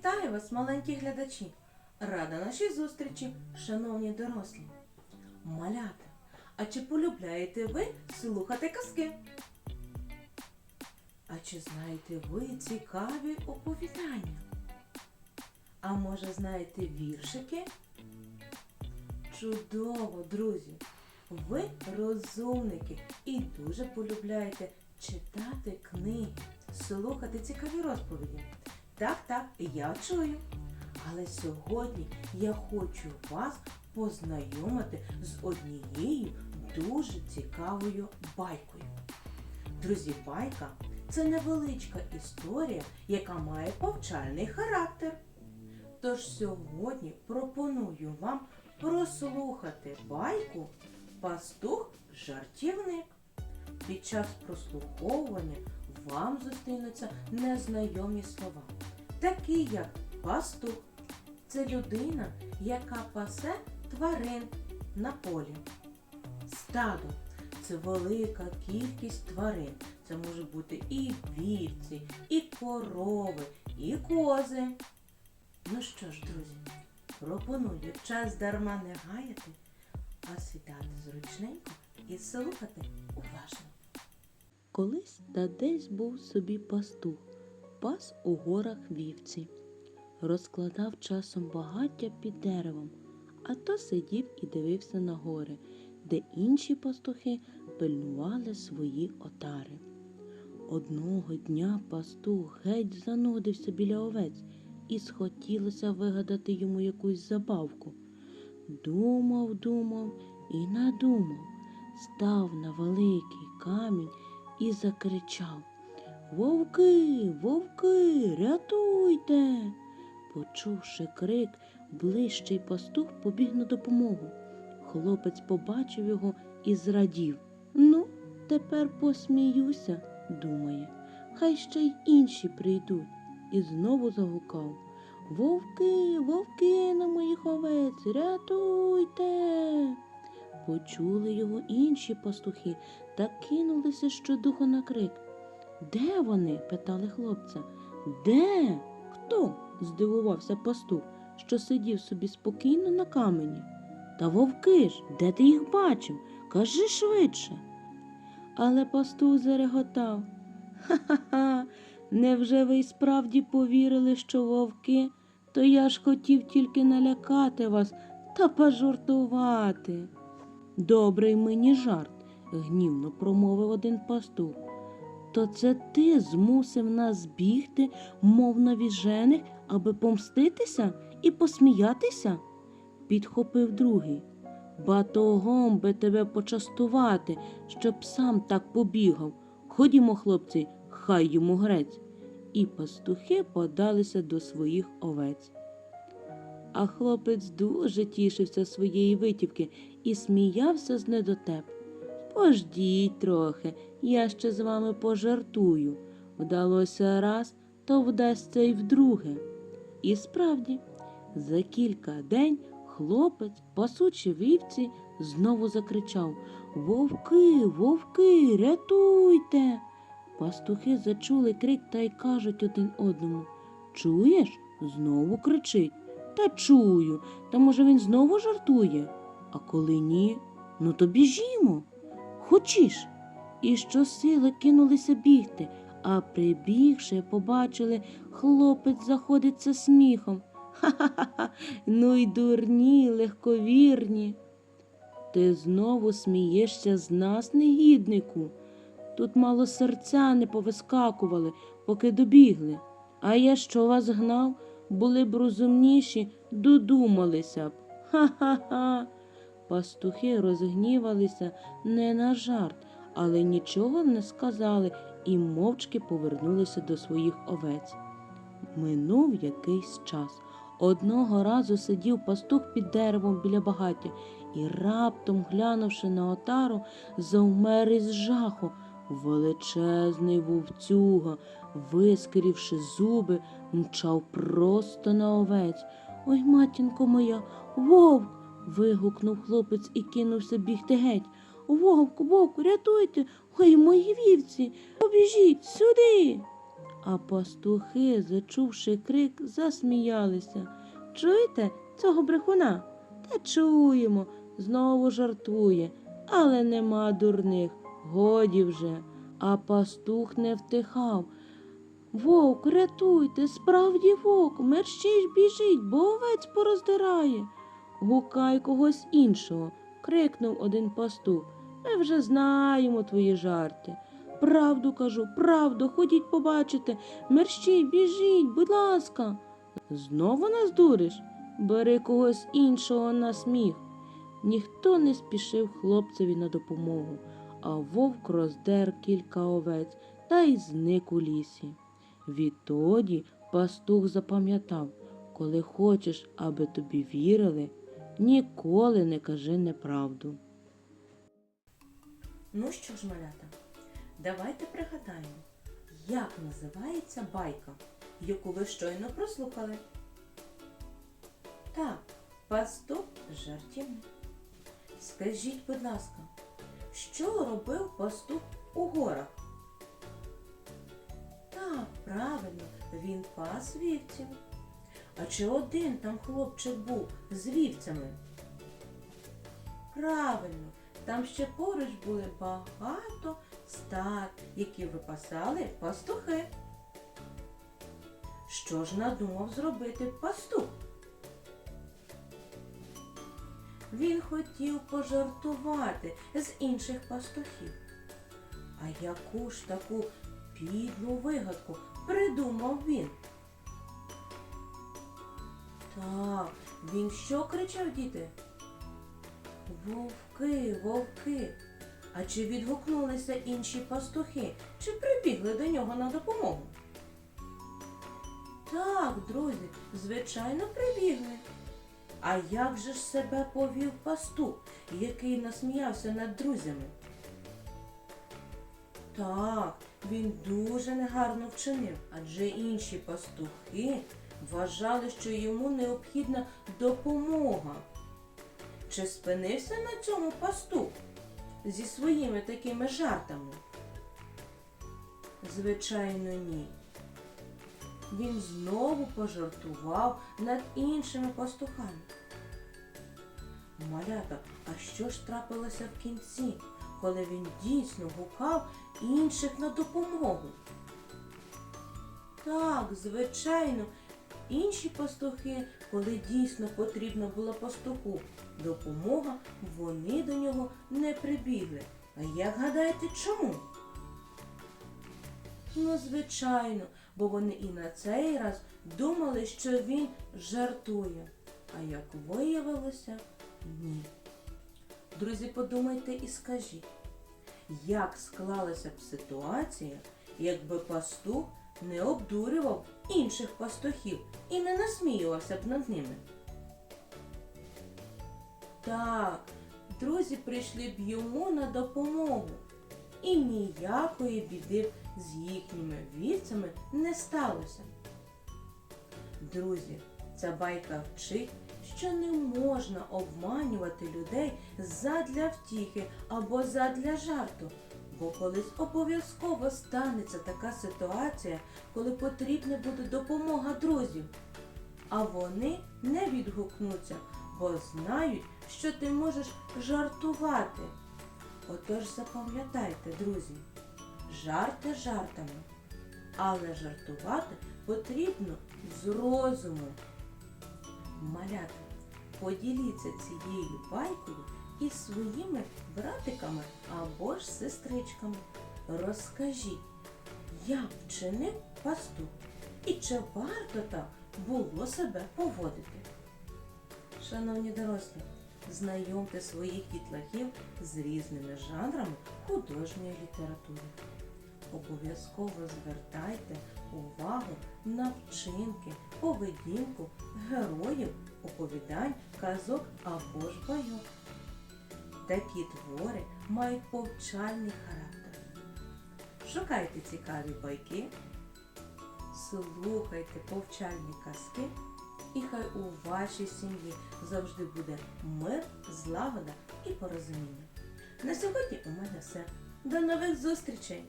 Вітаю вас, маленькі глядачі! Рада нашій зустрічі, шановні дорослі. Малята, а чи полюбляєте ви слухати казки? А чи знаєте ви цікаві оповідання? А може знаєте віршики? Чудово, друзі! Ви розумники і дуже полюбляєте читати книги, слухати цікаві розповіді. Так, так, я чую. Але сьогодні я хочу вас познайомити з однією дуже цікавою байкою. Друзі, байка це невеличка історія, яка має повчальний характер. Тож сьогодні пропоную вам прослухати байку Пастух жартівник. Під час прослуховування вам зустрінуться незнайомі слова, такі як пастух. Це людина, яка пасе тварин на полі. Стадо це велика кількість тварин. Це можуть бути і вівці, і корови, і кози. Ну що ж, друзі, пропоную час дарма не гаяти, а сідати зручненько і слухати уважно. Колись та десь був собі пастух, пас у горах вівці, розкладав часом багаття під деревом, а то сидів і дивився на гори, де інші пастухи пильнували свої отари. Одного дня пастух геть занудився біля овець і схотілося вигадати йому якусь забавку. Думав, думав і надумав, став на великий камінь і закричав Вовки, вовки, рятуйте. Почувши крик, ближчий пастух побіг на допомогу. Хлопець побачив його і зрадів. Ну, тепер посміюся, думає. Хай ще й інші прийдуть. І знову загукав Вовки, вовки на моїх овець, рятуйте. Почули його інші пастухи та кинулися щодуху на крик. Де вони? питали хлопця. Де? Хто? здивувався пастух, що сидів собі спокійно на камені. Та вовки ж, де ти їх бачив? Кажи швидше. Але пастух зареготав. Ха-ха-ха, невже ви й справді повірили, що вовки? То я ж хотів тільки налякати вас та пожартувати. Добрий мені жарт, гнівно промовив один пастух. То це ти змусив нас бігти, мов навіжених, аби помститися і посміятися? Підхопив другий. Батогом би тебе почастувати, щоб сам так побігав. Ходімо, хлопці, хай йому грець. І пастухи подалися до своїх овець. А хлопець дуже тішився своєї витівки і сміявся з недотеп. Пождіть трохи, я ще з вами пожартую. Вдалося раз, то вдасться й вдруге. І справді, за кілька день хлопець, пасучи вівці, знову закричав Вовки, вовки, рятуйте. Пастухи зачули крик та й кажуть один одному Чуєш? Знову кричить. Та чую. Та може він знову жартує? А коли ні, ну то біжімо. Хочеш? І щосили кинулися бігти, а прибігши, побачили, хлопець заходиться сміхом. Ха-ха-ха, ну й дурні, легковірні. Ти знову смієшся з нас, негіднику. Тут мало серця не повискакували, поки добігли. А я що вас гнав, були б розумніші, додумалися б. Ха-ха-ха. Пастухи розгнівалися не на жарт, але нічого не сказали і мовчки повернулися до своїх овець. Минув якийсь час. Одного разу сидів пастух під деревом біля багаття і, раптом, глянувши на отару, завмер із жаху. Величезний вовцюга, вискрівши зуби, мчав просто на овець. Ой, матінко моя, вовк. Вигукнув хлопець і кинувся бігти геть. Вовк, вовк, рятуйте, ой, мої вівці, побіжіть сюди. а пастухи, зачувши крик, засміялися. Чуєте цього брехуна? Та чуємо, знову жартує, але нема дурних, годі вже. А пастух не втихав. Вовк, рятуйте, справді вовк, мерщій біжіть, бо овець пороздирає. Гукай когось іншого, крикнув один пастух. Ми вже знаємо твої жарти. Правду кажу, правду, ходіть побачите. Мерщій, біжіть, будь ласка. Знову нас дуриш? Бери когось іншого на сміх. Ніхто не спішив хлопцеві на допомогу, а вовк роздер кілька овець та й зник у лісі. Відтоді пастух запам'ятав, коли хочеш, аби тобі вірили, ніколи не кажи неправду. Ну що ж, малята, давайте пригадаємо, як називається байка, яку ви щойно прослухали. Так, пастух жартівник. Скажіть, будь ласка, що робив пастух у горах? Так, правильно, він пас вівців. А чи один там хлопчик був з вівцями? Правильно, там ще поруч були багато стад, які випасали пастухи. Що ж надумав зробити пастух? Він хотів пожартувати з інших пастухів. А яку ж таку підлу вигадку придумав він? Так, він що кричав, діти? Вовки, вовки. А чи відгукнулися інші пастухи, чи прибігли до нього на допомогу? Так, друзі, звичайно, прибігли. А як же ж себе повів пастух, який насміявся над друзями? Так, він дуже негарно вчинив, адже інші пастухи вважали, що йому необхідна допомога. Чи спинився на цьому пастух зі своїми такими жартами? Звичайно, ні. Він знову пожартував над іншими пастухами. Малята, а що ж трапилося в кінці, коли він дійсно гукав інших на допомогу? Так, звичайно, інші пастухи, коли дійсно потрібна була пастуху допомога, вони до нього не прибігли. А як гадаєте, чому? Ну, звичайно, бо вони і на цей раз думали, що він жартує. А як виявилося, ні. Друзі, подумайте і скажіть, як склалася б ситуація, якби пастух не обдурював інших пастухів і не насміювався б над ними? Так, друзі прийшли б йому на допомогу, і ніякої біди з їхніми вівцями не сталося. Друзі, ця байка вчить, що не можна обманювати людей задля втіхи або задля жарту, бо колись обов'язково станеться така ситуація, коли потрібна буде допомога друзів, а вони не відгукнуться, бо знають, що ти можеш жартувати. Отож запам'ятайте, друзі, жарти жартами, але жартувати потрібно з розумом. Малята, поділіться цією байкою із своїми братиками або ж сестричками. Розкажіть, як вчинив пастух і чи варто так було себе поводити. Шановні дорослі, знайомте своїх дітлахів з різними жанрами художньої літератури. Обов'язково звертайте увагу на вчинки, поведінку героїв, оповідань, казок або ж байок. Такі твори мають повчальний характер. Шукайте цікаві байки, слухайте повчальні казки, і хай у вашій сім'ї завжди буде мир, злагода і порозуміння. На сьогодні у мене все. До нових зустрічей!